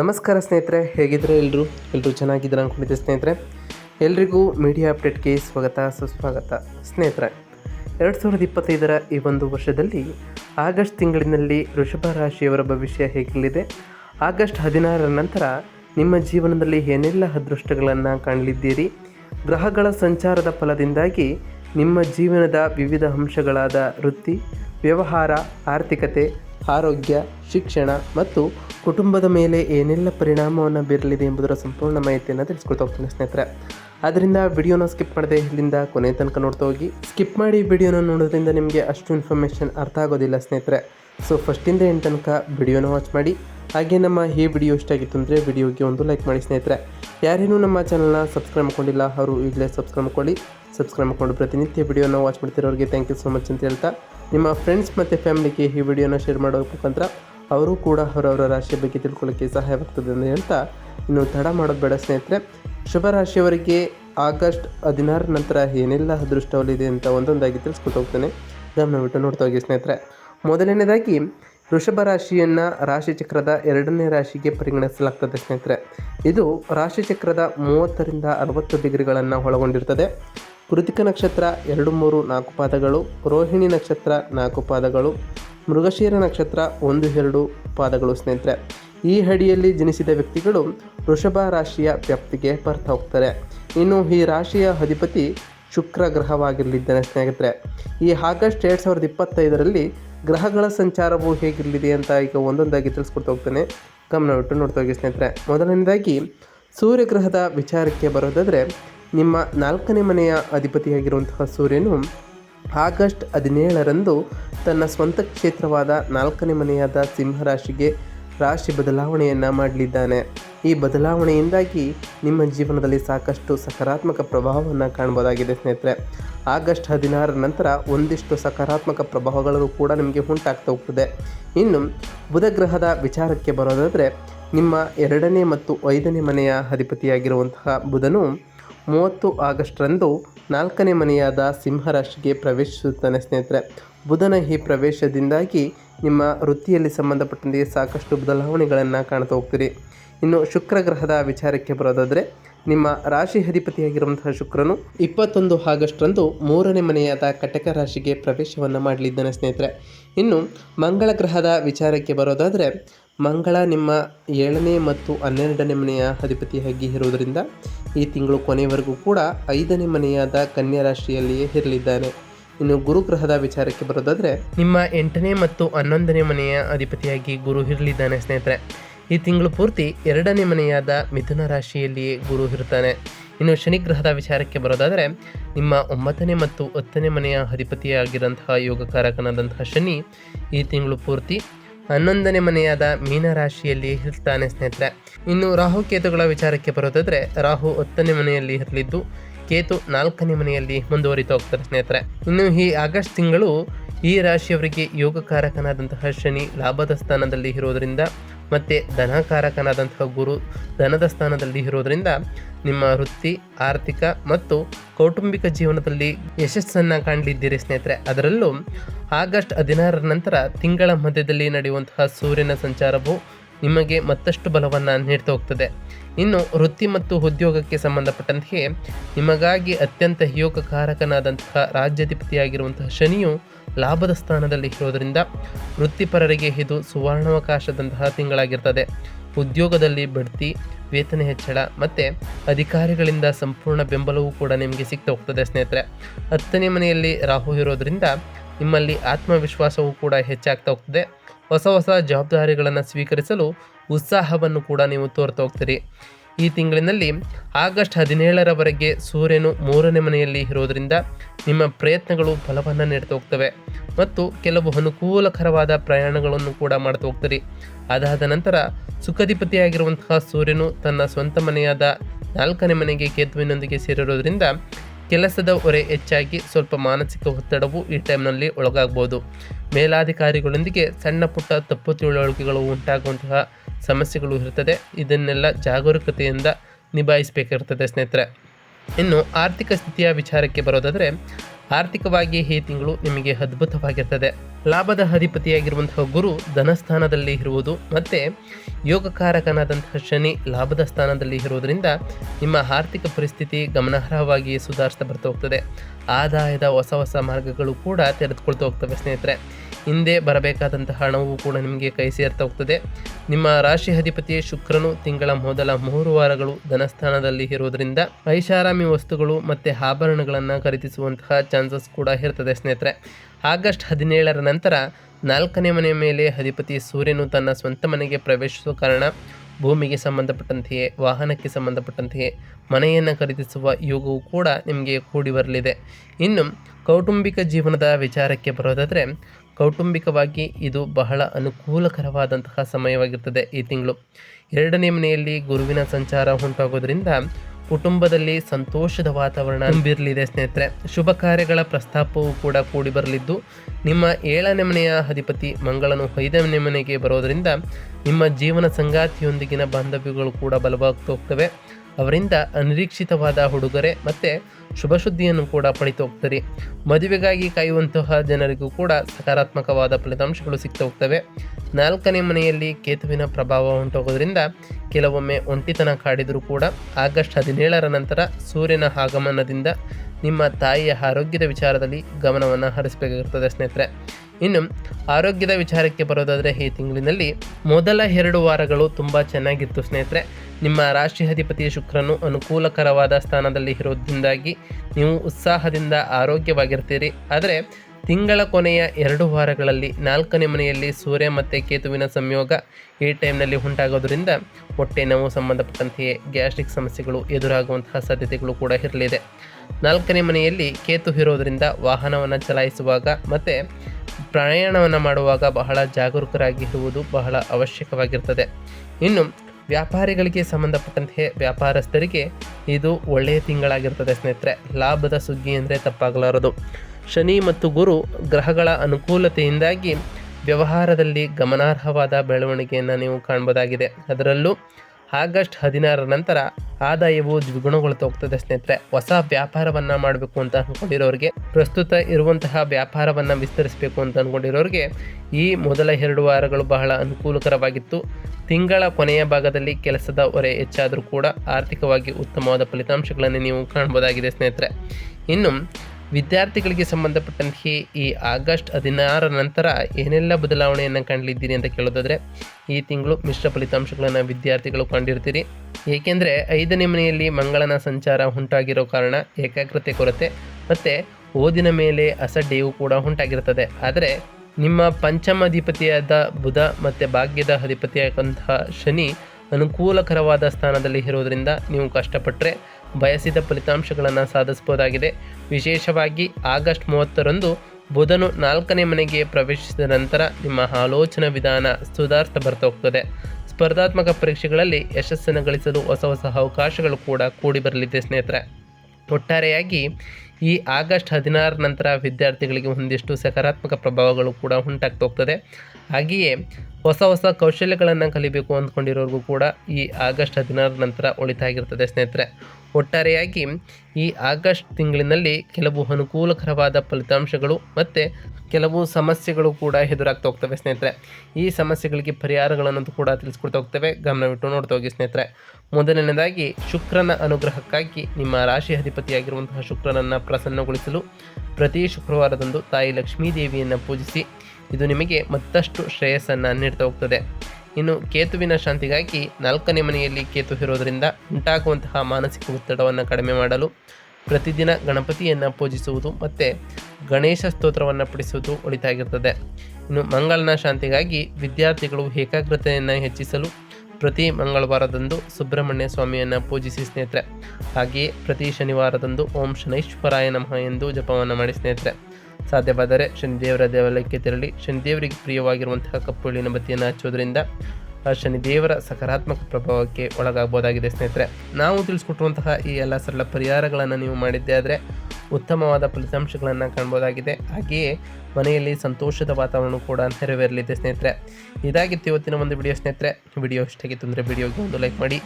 ನಮಸ್ಕಾರ ಸ್ನೇಹಿತರೆ ಹೇಗಿದ್ರೆ ಎಲ್ಲರೂ ಎಲ್ಲರೂ ಚೆನ್ನಾಗಿದ್ದಾರೆ ಅಂದ್ಕೊಂಡಿದ್ದೆ ಸ್ನೇಹಿತರೆ. ಎಲ್ರಿಗೂ ಮೀಡಿಯಾ ಅಪ್ಡೇಟ್ಗೆ ಸ್ವಾಗತ, ಸುಸ್ವಾಗತ. ಸ್ನೇಹಿತರೆ, ಎರಡು ಸಾವಿರದ ಇಪ್ಪತ್ತೈದರ ಈ ಒಂದು ವರ್ಷದಲ್ಲಿ ಆಗಸ್ಟ್ ತಿಂಗಳಿನಲ್ಲಿ ವೃಷಭ ರಾಶಿಯವರ ಭವಿಷ್ಯ ಹೇಗಿರಲಿದೆ? ಆಗಸ್ಟ್ ಹದಿನಾರರ ನಂತರ ನಿಮ್ಮ ಜೀವನದಲ್ಲಿ ಏನೆಲ್ಲ ಅದೃಷ್ಟಗಳನ್ನು ಕಾಣಲಿದ್ದೀರಿ? ಗ್ರಹಗಳ ಸಂಚಾರದ ಫಲದಿಂದಾಗಿ ನಿಮ್ಮ ಜೀವನದ ವಿವಿಧ ಅಂಶಗಳಾದ ವೃತ್ತಿ, ವ್ಯವಹಾರ, ಆರ್ಥಿಕತೆ, ಆರೋಗ್ಯ, ಶಿಕ್ಷಣ ಮತ್ತು ಕುಟುಂಬದ ಮೇಲೆ ಏನೆಲ್ಲ ಪರಿಣಾಮವನ್ನು ಬೀರಲಿದೆ ಎಂಬುದರ ಸಂಪೂರ್ಣ ಮಾಹಿತಿಯನ್ನು ತಿಳಿಸ್ಕೊಳ್ತಾ ಹೋಗ್ತೀನಿ ಸ್ನೇಹಿತರೆ. ಅದರಿಂದ ವಿಡಿಯೋನ ಸ್ಕಿಪ್ ಮಾಡದೆ ಇಲ್ಲಿಂದ ಕೊನೆ ತನಕ ನೋಡ್ತಾ ಹೋಗಿ. ಸ್ಕಿಪ್ ಮಾಡಿ ವಿಡಿಯೋನ ನೋಡೋದ್ರಿಂದ ನಿಮಗೆ ಅಷ್ಟು ಇನ್ಫಾರ್ಮೇಷನ್ ಅರ್ಥ ಆಗೋದಿಲ್ಲ ಸ್ನೇಹಿತರೆ. ಸೊ ಫಸ್ಟಿಂದ ಏನು ತನಕ ವಿಡಿಯೋನ ವಾಚ್ ಮಾಡಿ. ಹಾಗೆ ನಮ್ಮ ಈ ವಿಡಿಯೋ ಇಷ್ಟ ಆಗಿತ್ತು ಅಂದರೆ ವಿಡಿಯೋಗೆ ಒಂದು ಲೈಕ್ ಮಾಡಿ ಸ್ನೇಹಿತರೆ. ಯಾರೇನೂ ನಮ್ಮ ಚಾನಲ್ನ ಸಬ್ಸ್ಕ್ರೈಬ್ ಮಾಡ್ಕೊಂಡಿಲ್ಲ, ಅವರು ಈಗಲೇ ಸಬ್ಸ್ಕ್ರೈಬ್ ಮಾಡ್ಕೊಳ್ಳಿ. ಸಬ್ಸ್ಕ್ರೈಬ್ ಮಾಡ್ಕೊಂಡು ಪ್ರತಿನಿತ್ಯ ವಿಡಿಯೋನ ವಾಚ್ ಮಾಡ್ತಿರೋರಿಗೆ ಥ್ಯಾಂಕ್ ಯು ಸೋ ಮಚ್ ಅಂತ ಹೇಳ್ತಾ, ನಿಮ್ಮ ಫ್ರೆಂಡ್ಸ್ ಮತ್ತು ಫ್ಯಾಮಿಲಿಗೆ ಈ ವಿಡಿಯೋನ ಶೇರ್ ಮಾಡೋ ಮುಖಾಂತರ ಅವರು ಕೂಡ ಅವರವರ ರಾಶಿಯ ಬಗ್ಗೆ ತಿಳ್ಕೊಳ್ಳೋಕ್ಕೆ ಸಹಾಯವಾಗ್ತದೆ ಅಂತ ಹೇಳ್ತಾ ಇನ್ನು ತಡ ಮಾಡೋದು ಬೇಡ ಸ್ನೇಹಿತರೆ. ಶುಭ ರಾಶಿಯವರಿಗೆ ಆಗಸ್ಟ್ ಹದಿನಾರ ನಂತರ ಏನೆಲ್ಲ ಅದೃಷ್ಟವಲ್ಲಿದೆ ಅಂತ ಒಂದೊಂದಾಗಿ ತಿಳಿಸ್ಕೊಟ್ಟು ಹೋಗ್ತೇನೆ. ಗಮನವಿಟ್ಟು ನೋಡ್ತಾ ಹೋಗಿ ಸ್ನೇಹಿತರೆ. ಮೊದಲನೇದಾಗಿ ವೃಷಭ ರಾಶಿಯನ್ನು ರಾಶಿಚಕ್ರದ ಎರಡನೇ ರಾಶಿಗೆ ಪರಿಗಣಿಸಲಾಗ್ತದೆ ಸ್ನೇಹಿತರೆ. ಇದು ರಾಶಿಚಕ್ರದ ಮೂವತ್ತರಿಂದ ಅರವತ್ತು ಡಿಗ್ರಿಗಳನ್ನು ಒಳಗೊಂಡಿರ್ತದೆ. ಕೃತಿಕ ನಕ್ಷತ್ರ ಎರಡು ಮೂರು ನಾಲ್ಕು ಪಾದಗಳು, ರೋಹಿಣಿ ನಕ್ಷತ್ರ ನಾಲ್ಕು ಪಾದಗಳು ಮೃಗಶೀರ ನಕ್ಷತ್ರ ಒಂದು, ಎರಡು ಪಾದಗಳು ಸ್ನೇಹಿತರೆ. ಈ ಅಡಿಯಲ್ಲಿ ಜನಿಸಿದ ವ್ಯಕ್ತಿಗಳು ವೃಷಭ ರಾಶಿಯ ವ್ಯಾಪ್ತಿಗೆ ಬರ್ತಾ ಹೋಗ್ತಾರೆ. ಇನ್ನು ಈ ರಾಶಿಯ ಅಧಿಪತಿ ಶುಕ್ರ ಗ್ರಹವಾಗಿರಲಿದ್ದಾನೆ ಸ್ನೇಹಿತರೆ. ಈ ಆಗಸ್ಟ್ ಎರಡು ಸಾವಿರದ ಇಪ್ಪತ್ತೈದರಲ್ಲಿ ಗ್ರಹಗಳ ಸಂಚಾರವು ಹೇಗಿರಲಿದೆ ಅಂತ ಈಗ ಒಂದೊಂದಾಗಿ ತಿಳಿಸ್ಕೊಡ್ತಾ ಹೋಗ್ತೇನೆ. ಗಮನವಿಟ್ಟು ನೋಡ್ತಾ ಹೋಗಿ ಸ್ನೇಹಿತರೆ. ಮೊದಲನೇದಾಗಿ, ಸೂರ್ಯಗ್ರಹದ ವಿಚಾರಕ್ಕೆ ಬರೋದಾದರೆ, ನಿಮ್ಮ ನಾಲ್ಕನೇ ಮನೆಯ ಅಧಿಪತಿಯಾಗಿರುವಂತಹ ಸೂರ್ಯನು ಆಗಸ್ಟ್ ಹದಿನೇಳರಂದು ತನ್ನ ಸ್ವಂತ ಕ್ಷೇತ್ರವಾದ ನಾಲ್ಕನೇ ಮನೆಯಾದ ಸಿಂಹರಾಶಿಗೆ ರಾಶಿ ಬದಲಾವಣೆಯನ್ನು ಮಾಡಲಿದ್ದಾನೆ. ಈ ಬದಲಾವಣೆಯಿಂದಾಗಿ ನಿಮ್ಮ ಜೀವನದಲ್ಲಿ ಸಾಕಷ್ಟು ಸಕಾರಾತ್ಮಕ ಪ್ರಭಾವವನ್ನು ಕಾಣ್ಬೋದಾಗಿದೆ ಸ್ನೇಹಿತರೆ. ಆಗಸ್ಟ್ ಹದಿನಾರರ ನಂತರ ಒಂದಿಷ್ಟು ಸಕಾರಾತ್ಮಕ ಪ್ರಭಾವಗಳು ಕೂಡ ನಿಮಗೆ ಉಂಟಾಗ್ತಾ ಹೋಗ್ತದೆ. ಇನ್ನು ಬುಧಗ್ರಹದ ವಿಚಾರಕ್ಕೆ ಬರೋದಾದರೆ, ನಿಮ್ಮ ಎರಡನೇ ಮತ್ತು ಐದನೇ ಮನೆಯ ಅಧಿಪತಿಯಾಗಿರುವಂತಹ ಬುಧನು ಮೂವತ್ತು ಆಗಸ್ಟ್ರಂದು ನಾಲ್ಕನೇ ಮನೆಯಾದ ಸಿಂಹರಾಶಿಗೆ ಪ್ರವೇಶಿಸುತ್ತಾನೆ ಸ್ನೇಹಿತರೆ. ಬುಧನ ಈ ಪ್ರವೇಶದಿಂದಾಗಿ ನಿಮ್ಮ ವೃತ್ತಿಯಲ್ಲಿ ಸಂಬಂಧಪಟ್ಟಂತೆ ಸಾಕಷ್ಟು ಬದಲಾವಣೆಗಳನ್ನು ಕಾಣ್ತಾ ಹೋಗ್ತೀರಿ. ಇನ್ನು ಶುಕ್ರ ಗ್ರಹದ ವಿಚಾರಕ್ಕೆ ಬರೋದಾದರೆ, ನಿಮ್ಮ ರಾಶಿ ಅಧಿಪತಿಯಾಗಿರುವಂತಹ ಶುಕ್ರನು ಇಪ್ಪತ್ತೊಂದು ಆಗಸ್ಟ್ರಂದು ಮೂರನೇ ಮನೆಯಾದ ಕಟಕ ರಾಶಿಗೆ ಪ್ರವೇಶವನ್ನು ಮಾಡಲಿದ್ದಾನೆ ಸ್ನೇಹಿತರೆ. ಇನ್ನು ಮಂಗಳ ಗ್ರಹದ ವಿಚಾರಕ್ಕೆ ಬರೋದಾದರೆ, ಮಂಗಳ ನಿಮ್ಮ ಏಳನೇ ಮತ್ತು ಹನ್ನೆರಡನೇ ಮನೆಯ ಅಧಿಪತಿಯಾಗಿ ಇರುವುದರಿಂದ ಈ ತಿಂಗಳು ಕೊನೆಯವರೆಗೂ ಕೂಡ ಐದನೇ ಮನೆಯಾದ ಕನ್ಯಾ ರಾಶಿಯಲ್ಲಿಯೇ ಇರಲಿದ್ದಾನೆ. ಇನ್ನು ಗುರು ಗ್ರಹದ ವಿಚಾರಕ್ಕೆ ಬರೋದಾದರೆ, ನಿಮ್ಮ ಎಂಟನೇ ಮತ್ತು ಹನ್ನೊಂದನೇ ಮನೆಯ ಅಧಿಪತಿಯಾಗಿ ಗುರು ಇರಲಿದ್ದಾನೆ ಸ್ನೇಹಿತರೆ. ಈ ತಿಂಗಳು ಪೂರ್ತಿ ಎರಡನೇ ಮನೆಯಾದ ಮಿಥುನ ರಾಶಿಯಲ್ಲಿಯೇ ಗುರು ಇರ್ತಾನೆ ಇನ್ನು ಶನಿ ಗ್ರಹದ ವಿಚಾರಕ್ಕೆ ಬರೋದಾದರೆ, ನಿಮ್ಮ ಒಂಬತ್ತನೇ ಮತ್ತು ಹತ್ತನೇ ಮನೆಯ ಅಧಿಪತಿಯಾಗಿರಂತಹ ಯೋಗಕಾರಕನಾದಂತಹ ಶನಿ ಈ ತಿಂಗಳು ಪೂರ್ತಿ ಹನ್ನೊಂದನೇ ಮನೆಯಾದ ಮೀನ ರಾಶಿಯಲ್ಲಿ ಇರ್ತಾನೆ ಸ್ನೇಹಿತರೆ. ಇನ್ನು ರಾಹು ಕೇತುಗಳ ವಿಚಾರಕ್ಕೆ ಬರೋದಾದ್ರೆ, ರಾಹು ಹತ್ತನೇ ಮನೆಯಲ್ಲಿ ಇರಲಿದ್ದು, ಕೇತು ನಾಲ್ಕನೇ ಮನೆಯಲ್ಲಿ ಮುಂದುವರಿತು ಹೋಗ್ತಾರೆ ಸ್ನೇಹಿತರೆ. ಇನ್ನು ಈ ಆಗಸ್ಟ್ ತಿಂಗಳು ಈ ರಾಶಿಯವರಿಗೆ ಯೋಗಕಾರಕನಾದಂತಹ ಶನಿ ಲಾಭದ ಸ್ಥಾನದಲ್ಲಿ ಇರೋದರಿಂದ, ಮತ್ತು ಧನಕಾರಕನಾದಂತಹ ಗುರು ಧನದ ಸ್ಥಾನದಲ್ಲಿ ಇರೋದರಿಂದ ನಿಮ್ಮ ವೃತ್ತಿ, ಆರ್ಥಿಕ ಮತ್ತು ಕೌಟುಂಬಿಕ ಜೀವನದಲ್ಲಿ ಯಶಸ್ಸನ್ನು ಕಾಣಲಿದ್ದೀರಿ ಸ್ನೇಹಿತರೆ. ಅದರಲ್ಲೂ ಆಗಸ್ಟ್ ಹದಿನಾರರ ನಂತರ ತಿಂಗಳ ಮಧ್ಯದಲ್ಲಿ ನಡೆಯುವಂತಹ ಸೂರ್ಯನ ಸಂಚಾರವು ನಿಮಗೆ ಮತ್ತಷ್ಟು ಬಲವನ್ನು ನೀಡ್ತಾ ಹೋಗ್ತದೆ. ಇನ್ನು ವೃತ್ತಿ ಮತ್ತು ಉದ್ಯೋಗಕ್ಕೆ ಸಂಬಂಧಪಟ್ಟಂತೆ ನಿಮಗಾಗಿ ಅತ್ಯಂತ ಯೋಗಕಾರಕನಾದಂತಹ ರಾಜ್ಯಾಧಿಪತಿಯಾಗಿರುವಂತಹ ಶನಿಯು ಲಾಭದ ಸ್ಥಾನದಲ್ಲಿ ಇರೋದರಿಂದ ವೃತ್ತಿಪರರಿಗೆ ಇದು ಸುವರ್ಣಾವಕಾಶದಂತಹ ತಿಂಗಳಾಗಿರ್ತದೆ. ಉದ್ಯೋಗದಲ್ಲಿ ಬಡ್ತಿ, ವೇತನ ಹೆಚ್ಚಳ ಮತ್ತು ಅಧಿಕಾರಿಗಳಿಂದ ಸಂಪೂರ್ಣ ಬೆಂಬಲವೂ ಕೂಡ ನಿಮಗೆ ಸಿಗ್ತಾ ಹೋಗ್ತದೆ ಸ್ನೇಹಿತರೆ. ಹತ್ತನೇ ಮನೆಯಲ್ಲಿ ರಾಹು ಇರೋದರಿಂದ ನಿಮ್ಮಲ್ಲಿ ಆತ್ಮವಿಶ್ವಾಸವೂ ಕೂಡ ಹೆಚ್ಚಾಗ್ತಾ ಹೋಗ್ತದೆ. ಹೊಸ ಹೊಸ ಜವಾಬ್ದಾರಿಗಳನ್ನು ಸ್ವೀಕರಿಸಲು ಉತ್ಸಾಹವನ್ನು ಕೂಡ ನೀವು ತೋರ್ತಾ ಹೋಗ್ತೀರಿ. ಈ ತಿಂಗಳಿನಲ್ಲಿ ಆಗಸ್ಟ್ ಹದಿನೇಳರವರೆಗೆ ಸೂರ್ಯನು ಮೂರನೇ ಮನೆಯಲ್ಲಿ ಇರೋದರಿಂದ ನಿಮ್ಮ ಪ್ರಯತ್ನಗಳು ಫಲವನ್ನು ನೀಡ್ತಾ ಹೋಗ್ತವೆ. ಮತ್ತು ಕೆಲವು ಅನುಕೂಲಕರವಾದ ಪ್ರಯಾಣಗಳನ್ನು ಕೂಡ ಮಾಡ್ತಾ ಹೋಗ್ತೀರಿ. ಅದಾದ ನಂತರ ಸುಖಾಧಿಪತಿಯಾಗಿರುವಂತಹ ಸೂರ್ಯನು ತನ್ನ ಸ್ವಂತ ಮನೆಯಾದ ನಾಲ್ಕನೇ ಮನೆಗೆ ಕೇತುವಿನೊಂದಿಗೆ ಸೇರಿರೋದ್ರಿಂದ ಕೆಲಸದ ಹೊರೆ ಹೆಚ್ಚಾಗಿ ಸ್ವಲ್ಪ ಮಾನಸಿಕ ಒತ್ತಡವು ಈ ಟೈಮ್ನಲ್ಲಿ ಒಳಗಾಗ್ಬೋದು. ಮೇಲಾಧಿಕಾರಿಗಳೊಂದಿಗೆ ಸಣ್ಣ ಪುಟ್ಟ ತಪ್ಪು ತಿಳುವಳಿಕೆಗಳು ಉಂಟಾಗುವಂತಹ ಸಮಸ್ಯೆಗಳು ಇರ್ತದೆ ಇದನ್ನೆಲ್ಲ ಜಾಗರೂಕತೆಯಿಂದ ನಿಭಾಯಿಸಬೇಕಿರ್ತದೆ ಸ್ನೇಹಿತರೆ. ಇನ್ನು ಆರ್ಥಿಕ ಸ್ಥಿತಿಯ ವಿಚಾರಕ್ಕೆ ಬರೋದಾದರೆ, ಆರ್ಥಿಕವಾಗಿ ಈ ತಿಂಗಳು ನಿಮಗೆ ಅದ್ಭುತವಾಗಿರ್ತದೆ. ಲಾಭದ ಅಧಿಪತಿಯಾಗಿರುವಂತಹ ಗುರು ಧನಸ್ಥಾನದಲ್ಲಿ ಇರುವುದು ಮತ್ತು ಯೋಗಕಾರಕನಾದಂತಹ ಶನಿ ಲಾಭದ ಸ್ಥಾನದಲ್ಲಿ ಇರುವುದರಿಂದ ನಿಮ್ಮ ಆರ್ಥಿಕ ಪರಿಸ್ಥಿತಿ ಗಮನಾರ್ಹವಾಗಿ ಸುಧಾರಿಸ್ತಾ ಬರ್ತಾ ಹೋಗ್ತದೆ. ಆದಾಯದ ಹೊಸ ಹೊಸ ಮಾರ್ಗಗಳು ಕೂಡ ತೆರೆದುಕೊಳ್ತಾ ಹೋಗ್ತವೆ ಸ್ನೇಹಿತರೆ. ಹಿಂದೆ ಬರಬೇಕಾದಂತಹ ಹಣವು ಕೂಡ ನಿಮಗೆ ಕೈ ಸೇರ್ತಾ ಹೋಗ್ತದೆ. ನಿಮ್ಮ ರಾಶಿ ಅಧಿಪತಿ ಶುಕ್ರನು ತಿಂಗಳ ಮೊದಲ ಮೂರು ವಾರಗಳು ಧನಸ್ಥಾನದಲ್ಲಿ ಇರುವುದರಿಂದ ಐಷಾರಾಮಿ ವಸ್ತುಗಳು ಮತ್ತು ಆಭರಣಗಳನ್ನು ಖರೀದಿಸುವಂತಹ ಚಾನ್ಸಸ್ ಕೂಡ ಇರ್ತದೆ ಸ್ನೇಹಿತರೆ. ಆಗಸ್ಟ್ ಹದಿನೇಳರ ನಂತರ ನಾಲ್ಕನೇ ಮನೆಯ ಮೇಲೆ ಅಧಿಪತಿ ಸೂರ್ಯನು ತನ್ನ ಸ್ವಂತ ಮನೆಗೆ ಪ್ರವೇಶಿಸುವ ಕಾರಣ ಭೂಮಿಗೆ ಸಂಬಂಧಪಟ್ಟಂತೆಯೇ, ವಾಹನಕ್ಕೆ ಸಂಬಂಧಪಟ್ಟಂತೆಯೇ ಮನೆಯನ್ನು ಖರೀದಿಸುವ ಯೋಗವು ಕೂಡ ನಿಮಗೆ ಕೂಡಿ ಬರಲಿದೆ. ಇನ್ನು ಕೌಟುಂಬಿಕ ಜೀವನದ ವಿಚಾರಕ್ಕೆ ಬರೋದಾದರೆ ಕೌಟುಂಬಿಕವಾಗಿ ಇದು ಬಹಳ ಅನುಕೂಲಕರವಾದಂತಹ ಸಮಯವಾಗಿರ್ತದೆ ಈ ತಿಂಗಳು. ಎರಡನೇ ಮನೆಯಲ್ಲಿ ಗುರುವಿನ ಸಂಚಾರ ಉಂಟಾಗೋದ್ರಿಂದ ಕುಟುಂಬದಲ್ಲಿ ಸಂತೋಷದ ವಾತಾವರಣ ತುಂಬಿರಲಿದೆ ಸ್ನೇಹಿತರೆ. ಶುಭ ಕಾರ್ಯಗಳ ಪ್ರಸ್ತಾಪವು ಕೂಡ ಕೂಡಿ ಬರಲಿದ್ದು, ನಿಮ್ಮ ಏಳನೇ ಮನೆಯ ಅಧಿಪತಿ ಮಂಗಳನು ಐದನೇ ಮನೆಗೆ ಬರೋದರಿಂದ ನಿಮ್ಮ ಜೀವನ ಸಂಗಾತಿಯೊಂದಿಗಿನ ಬಾಂಧವ್ಯಗಳು ಕೂಡ ಬಲವಾಗ್ತಾ ಹೋಗ್ತವೆ. ಅವರಿಂದ ಅನಿರೀಕ್ಷಿತವಾದ ಉಡುಗೊರೆ ಮತ್ತು ಶುಭ ಸುದ್ದಿಯನ್ನು ಕೂಡ ಪಡಿತು ಹೋಗ್ತಾರೆ ಮದುವೆಗಾಗಿ ಕಾಯುವಂತಹ ಜನರಿಗೂ ಕೂಡ ಸಕಾರಾತ್ಮಕವಾದ ಫಲಿತಾಂಶಗಳು ಸಿಗ್ತಾ ಹೋಗ್ತವೆ. ನಾಲ್ಕನೇ ಮನೆಯಲ್ಲಿ ಕೇತುವಿನ ಪ್ರಭಾವ ಉಂಟಾಗೋದ್ರಿಂದ ಕೆಲವೊಮ್ಮೆ ಒಂಟಿತನ ಕಾಡಿದರೂ ಕೂಡ ಆಗಸ್ಟ್ ಹದಿನೇಳರ ನಂತರ ಸೂರ್ಯನ ಆಗಮನದಿಂದ ನಿಮ್ಮ ತಾಯಿಯ ಆರೋಗ್ಯದ ವಿಚಾರದಲ್ಲಿ ಗಮನವನ್ನು ಹರಿಸಬೇಕಾಗುತ್ತದೆ ಸ್ನೇಹಿತರೆ. ಇನ್ನು ಆರೋಗ್ಯದ ವಿಚಾರಕ್ಕೆ ಬರೋದಾದರೆ ಈ ತಿಂಗಳಿನಲ್ಲಿ ಮೊದಲ ಎರಡು ವಾರಗಳು ತುಂಬ ಚೆನ್ನಾಗಿತ್ತು ಸ್ನೇಹಿತರೆ. ನಿಮ್ಮ ರಾಶಿ ಅಧಿಪತಿ ಶುಕ್ರನು ಅನುಕೂಲಕರವಾದ ಸ್ಥಾನದಲ್ಲಿ ಇರೋದ್ರಿಂದಾಗಿ ನೀವು ಉತ್ಸಾಹದಿಂದ ಆರೋಗ್ಯವಾಗಿರ್ತೀರಿ. ಆದರೆ ತಿಂಗಳ ಕೊನೆಯ ಎರಡು ವಾರಗಳಲ್ಲಿ ನಾಲ್ಕನೇ ಮನೆಯಲ್ಲಿ ಸೂರ್ಯ ಮತ್ತು ಕೇತುವಿನ ಸಂಯೋಗ ಈ ಟೈಮ್ನಲ್ಲಿ ಉಂಟಾಗೋದ್ರಿಂದ ಹೊಟ್ಟೆ ನೋವು ಸಂಬಂಧಪಟ್ಟಂತೆಯೇ ಗ್ಯಾಸ್ಟ್ರಿಕ್ ಸಮಸ್ಯೆಗಳು ಎದುರಾಗುವಂತಹ ಸಾಧ್ಯತೆಗಳು ಕೂಡ ಇರಲಿದೆ. ನಾಲ್ಕನೇ ಮನೆಯಲ್ಲಿ ಕೇತು ಇರೋದರಿಂದ ವಾಹನವನ್ನು ಚಲಾಯಿಸುವಾಗ ಮತ್ತು ಪ್ರಯಾಣವನ್ನು ಮಾಡುವಾಗ ಬಹಳ ಜಾಗರೂಕರಾಗಿರುವುದು ಬಹಳ ಅವಶ್ಯಕವಾಗಿರ್ತದೆ. ಇನ್ನು ವ್ಯಾಪಾರಿಗಳಿಗೆ ಸಂಬಂಧಪಟ್ಟಂತೆ ವ್ಯಾಪಾರಸ್ಥರಿಗೆ ಇದು ಒಳ್ಳೆಯ ತಿಂಗಳಾಗಿರ್ತದೆ ಸ್ನೇಹಿತರೆ. ಲಾಭದ ಸುಗ್ಗಿ ಅಂದರೆ ತಪ್ಪಾಗಲಾರದು. ಶನಿ ಮತ್ತು ಗುರು ಗ್ರಹಗಳ ಅನುಕೂಲತೆಯಿಂದಾಗಿ ವ್ಯವಹಾರದಲ್ಲಿ ಗಮನಾರ್ಹವಾದ ಬೆಳವಣಿಗೆಯನ್ನು ನೀವು ಕಾಣ್ಬೋದಾಗಿದೆ. ಅದರಲ್ಲೂ ಆಗಸ್ಟ್ ಹದಿನಾರರ ನಂತರ ಆದಾಯವು ದ್ವಿಗುಣಗೊಳ್ತಾ ಹೋಗ್ತದೆ ಸ್ನೇಹಿತರೆ. ಹೊಸ ವ್ಯಾಪಾರವನ್ನ ಮಾಡಬೇಕು ಅಂತ ಅಂದ್ಕೊಂಡಿರೋರಿಗೆ ಪ್ರಸ್ತುತ ಇರುವಂತಹ ವ್ಯಾಪಾರವನ್ನ ವಿಸ್ತರಿಸಬೇಕು ಅಂತ ಅನ್ಕೊಂಡಿರೋರಿಗೆ ಈ ಮೊದಲ ಎರಡು ವಾರಗಳು ಬಹಳ ಅನುಕೂಲಕರವಾಗಿತ್ತು. ತಿಂಗಳ ಕೊನೆಯ ಭಾಗದಲ್ಲಿ ಕೆಲಸದ ಹೊರೆ ಹೆಚ್ಚಾದರೂ ಕೂಡ ಆರ್ಥಿಕವಾಗಿ ಉತ್ತಮವಾದ ಫಲಿತಾಂಶಗಳನ್ನು ನೀವು ಕಾಣಬಹುದಾಗಿದೆ ಸ್ನೇಹಿತರೆ. ಇನ್ನು ವಿದ್ಯಾರ್ಥಿಗಳಿಗೆ ಸಂಬಂಧಪಟ್ಟಂತೆ ಈ ಆಗಸ್ಟ್ ಹದಿನಾರರ ನಂತರ ಏನೆಲ್ಲ ಬದಲಾವಣೆಯನ್ನು ಕಂಡಿದ್ದೀರಿ ಅಂತ ಕೇಳೋದಾದರೆ, ಈ ತಿಂಗಳು ಮಿಶ್ರ ಫಲಿತಾಂಶಗಳನ್ನು ವಿದ್ಯಾರ್ಥಿಗಳು ಕಂಡಿರ್ತೀರಿ. ಏಕೆಂದರೆ ಐದನೇ ಮನೆಯಲ್ಲಿ ಮಂಗಳನ ಸಂಚಾರ ಉಂಟಾಗಿರೋ ಕಾರಣ ಏಕಾಗ್ರತೆ ಕೊರತೆ ಮತ್ತು ಓದಿನ ಮೇಲೆ ಅಸಡ್ಡೆಯೂ ಕೂಡ ಉಂಟಾಗಿರ್ತದೆ. ಆದರೆ ನಿಮ್ಮ ಪಂಚಮಾಧಿಪತಿಯಾದ ಬುಧ ಮತ್ತು ಭಾಗ್ಯದ ಅಧಿಪತಿಯಾದಂತಹ ಶನಿ ಅನುಕೂಲಕರವಾದ ಸ್ಥಾನದಲ್ಲಿ ಇರೋದರಿಂದ ನೀವು ಕಷ್ಟಪಟ್ಟರೆ ಬಯಸಿದ ಫಲಿತಾಂಶಗಳನ್ನು ಸಾಧಿಸಬಹುದಾಗಿದೆ. ವಿಶೇಷವಾಗಿ ಆಗಸ್ಟ್ ಮೂವತ್ತರಂದು ಬುಧನು ನಾಲ್ಕನೇ ಮನೆಗೆ ಪ್ರವೇಶಿಸಿದ ನಂತರ ನಿಮ್ಮ ಆಲೋಚನಾ ವಿಧಾನ ಸುಧಾರ್ಥ ಬರ್ತಾ ಹೋಗ್ತದೆ ಸ್ಪರ್ಧಾತ್ಮಕ ಪರೀಕ್ಷೆಗಳಲ್ಲಿ ಯಶಸ್ಸನ್ನು ಗಳಿಸಲು ಹೊಸ ಹೊಸ ಅವಕಾಶಗಳು ಕೂಡ ಕೂಡಿ ಬರಲಿದೆ ಸ್ನೇಹಿತರೆ. ಒಟ್ಟಾರೆಯಾಗಿ ಈ ಆಗಸ್ಟ್ ಹದಿನಾರ ನಂತರ ವಿದ್ಯಾರ್ಥಿಗಳಿಗೆ ಒಂದಿಷ್ಟು ಸಕಾರಾತ್ಮಕ ಪ್ರಭಾವಗಳು ಕೂಡ ಉಂಟಾಗ್ತಾ ಹೋಗ್ತದೆ ಹಾಗೆಯೇ ಹೊಸ ಹೊಸ ಕೌಶಲ್ಯಗಳನ್ನು ಕಲಿಬೇಕು ಅಂದ್ಕೊಂಡಿರೋರಿಗೂ ಕೂಡ ಈ ಆಗಸ್ಟ್ ಹದಿನಾರ ನಂತರ ಒಳಿತಾಗಿರ್ತದೆ ಸ್ನೇಹಿತರೆ. ಒಟ್ಟಾರೆಯಾಗಿ ಈ ಆಗಸ್ಟ್ ತಿಂಗಳಿನಲ್ಲಿ ಕೆಲವು ಅನುಕೂಲಕರವಾದ ಫಲಿತಾಂಶಗಳು ಮತ್ತು ಕೆಲವು ಸಮಸ್ಯೆಗಳು ಕೂಡ ಎದುರಾಗ್ತಾ ಹೋಗ್ತವೆ ಸ್ನೇಹಿತರೆ. ಈ ಸಮಸ್ಯೆಗಳಿಗೆ ಪರಿಹಾರಗಳನ್ನು ಕೂಡ ತಿಳಿಸ್ಕೊಡ್ತಾ ಹೋಗ್ತವೆ. ಗಮನವಿಟ್ಟು ನೋಡ್ತಾ ಹೋಗಿ ಸ್ನೇಹಿತರೆ. ಮೊದಲನೇದಾಗಿ ಶುಕ್ರನ ಅನುಗ್ರಹಕ್ಕಾಗಿ ನಿಮ್ಮ ರಾಶಿ ಅಧಿಪತಿಯಾಗಿರುವಂತಹ ಶುಕ್ರನನ್ನು ಪ್ರಸನ್ನಗೊಳಿಸಲು ಪ್ರತಿ ಶುಕ್ರವಾರದಂದು ತಾಯಿ ಲಕ್ಷ್ಮೀ ದೇವಿಯನ್ನು ಪೂಜಿಸಿ ಇದು ನಿಮಗೆ ಮತ್ತಷ್ಟು ಶ್ರೇಯಸ್ಸನ್ನು ನೀಡ್ತಾ ಹೋಗ್ತದೆ. ಇನ್ನು ಕೇತುವಿನ ಶಾಂತಿಗಾಗಿ ನಾಲ್ಕನೇ ಮನೆಯಲ್ಲಿ ಕೇತು ಇರೋದರಿಂದ ಉಂಟಾಗುವಂತಹ ಮಾನಸಿಕ ಒತ್ತಡವನ್ನು ಕಡಿಮೆ ಮಾಡಲು ಪ್ರತಿದಿನ ಗಣಪತಿಯನ್ನು ಪೂಜಿಸುವುದು ಮತ್ತು ಗಣೇಶ ಸ್ತೋತ್ರವನ್ನು ಪಡಿಸುವುದು ಒಳಿತಾಗಿರ್ತದೆ. ಇನ್ನು ಮಂಗಳನ ಶಾಂತಿಗಾಗಿ ವಿದ್ಯಾರ್ಥಿಗಳು ಏಕಾಗ್ರತೆಯನ್ನು ಹೆಚ್ಚಿಸಲು ಪ್ರತಿ ಮಂಗಳವಾರದಂದು ಸುಬ್ರಹ್ಮಣ್ಯ ಸ್ವಾಮಿಯನ್ನು ಪೂಜಿಸಿ ಸ್ನೇಹಿತರೆ. ಹಾಗೆಯೇ ಪ್ರತಿ ಶನಿವಾರದಂದು ಓಂ ಶನೈಶ್ವರಾಯ ನಮಃ ಎಂದು ಜಪವನ್ನು ಮಾಡಿ ಸ್ನೇಹಿತರೆ. ಸಾಧ್ಯವಾದರೆ ಶನಿದೇವರ ದೇವಾಲಯಕ್ಕೆ ತೆರಳಿ ಶನಿದೇವರಿಗೆ ಪ್ರಿಯವಾಗಿರುವಂತಹ ಕಪ್ಪುಳ್ಳಿನ ಬತ್ತಿಯನ್ನು ಹಚ್ಚೋದ್ರಿಂದ ಶನಿದೇವರ ಸಕಾರಾತ್ಮಕ ಪ್ರಭಾವಕ್ಕೆ ಒಳಗಾಗಬಹುದಾಗಿದೆ ಸ್ನೇಹಿತರೆ. ನಾವು ತಿಳಿಸ್ಕೊಟ್ಟಿರುವಂತಹ ಈ ಎಲ್ಲ ಸರಳ ಪರಿಹಾರಗಳನ್ನು ನೀವು ಮಾಡಿದ್ದೇ ಆದರೆ ಉತ್ತಮವಾದ ಫಲಿತಾಂಶಗಳನ್ನು ಕಾಣ್ಬೋದಾಗಿದೆ ಹಾಗೆಯೇ ಮನೆಯಲ್ಲಿ ಸಂತೋಷದ ವಾತಾವರಣ ಕೂಡ ನೆರವೇರಲಿದೆ ಸ್ನೇಹಿತರೆ. ಇದಾಗಿತ್ತು ಇವತ್ತಿನ ಒಂದು ವಿಡಿಯೋ ಸ್ನೇಹಿತರೆ. ವಿಡಿಯೋ ಇಷ್ಟಾಗಿತ್ತು ಅಂದರೆ ವಿಡಿಯೋಗೆ ಒಂದು ಲೈಕ್ ಮಾಡಿ.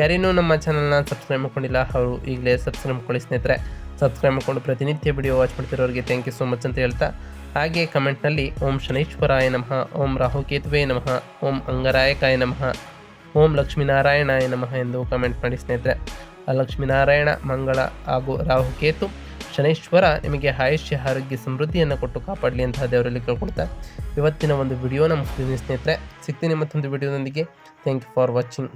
ಯಾರೇನೂ ನಮ್ಮ ಚಾನಲ್ನ ಸಬ್ಸ್ಕ್ರೈಬ್ ಮಾಡ್ಕೊಂಡಿಲ್ಲ, ಅವರು ಈಗಲೇ ಸಬ್ಸ್ಕ್ರೈಬ್ ಮಾಡ್ಕೊಳ್ಳಿ ಸ್ನೇಹಿತರೆ. ಸಬ್ಸ್ಕ್ರೈಬ್ ಮಾಡಿಕೊಂಡು ಪ್ರತಿನಿತ್ಯ ವಿಡಿಯೋ ವಾಚ್ ಮಾಡ್ತಿರೋರಿಗೆ ಥ್ಯಾಂಕ್ ಯು ಸೋ ಮಚ್ ಅಂತ ಹೇಳ್ತಾ. ಹಾಗೆ ಕಮೆಂಟ್ನಲ್ಲಿ ಓಂ ಶನೈಶ್ವರಾಯ ನಮಃ, ಓಂ ರಾಹುಕೇತುವೆ ನಮಃ, ಓಂ ಅಂಗರಾಯಕಾಯ ನಮಃ, ಓಂ ಲಕ್ಷ್ಮೀನಾರಾಯಣಾಯ ನಮಃ ಎಂದು ಕಮೆಂಟ್ ಮಾಡಿ ಸ್ನೇಹಿತರೆ. ಆ ಲಕ್ಷ್ಮೀನಾರಾಯಣ ಮಂಗಳ ಹಾಗೂ ರಾಹುಕೇತು, ಶನೈಶ್ವರ ನಿಮಗೆ ಆಯುಷ್ಯ, ಆರೋಗ್ಯ, ಸಮೃದ್ಧಿಯನ್ನು ಕೊಟ್ಟು ಕಾಪಾಡಲಿ ಅಂತ ದೇವರಲ್ಲಿ ಕೇಳ್ಕೊಳ್ತಾ. ಇವತ್ತಿನ ಒಂದು ವಿಡಿಯೋನ ಮುಗಿಸ್ತೀನಿ ಸ್ನೇಹಿತರೆ. ಸಿಗ್ತೀನಿ ಮತ್ತೊಂದು ವಿಡಿಯೋದೊಂದಿಗೆ ಥ್ಯಾಂಕ್ ಯು ಫಾರ್ ವಾಚಿಂಗ್